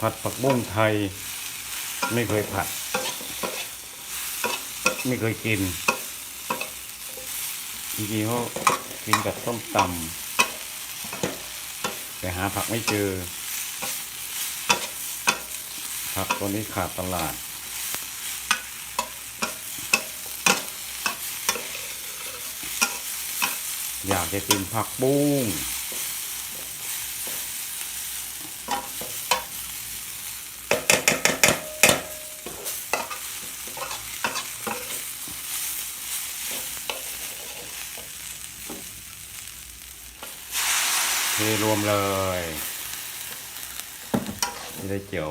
ผัดผักบุ้งไทย ไม่เคยผัด ไม่เคยกินจริงๆเขากินกับส้มตำแต่หาผักไม่เจอ ผักตัวนี้ขาดตลาด อยากจะกินผักบุ้ง ทรวมเลยไม่ได้เกี่ยว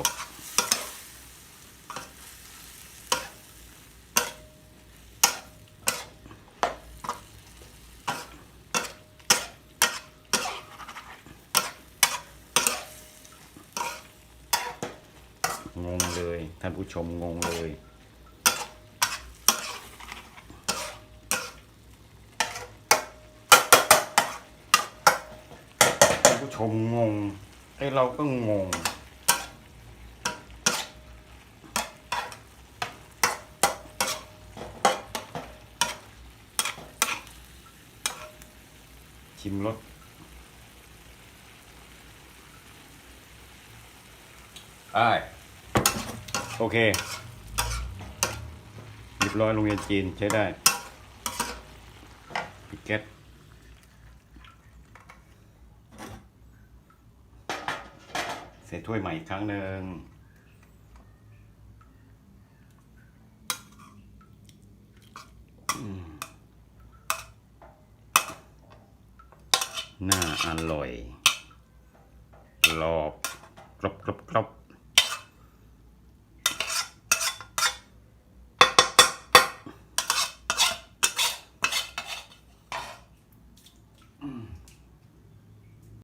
งงเลย ท่านผู้ชมงงเลย ท่านผู้ ชมงง ไอ้เราก็งง ชิมรสได้โอเคเรียบร้อยโรงเรียนจีนใช้ได้ปิดแก๊ส ใส่ถ้วยใหม่อีกครั้งหนึ่งน่าอร่อยรอบกรอบกรอบกรอบ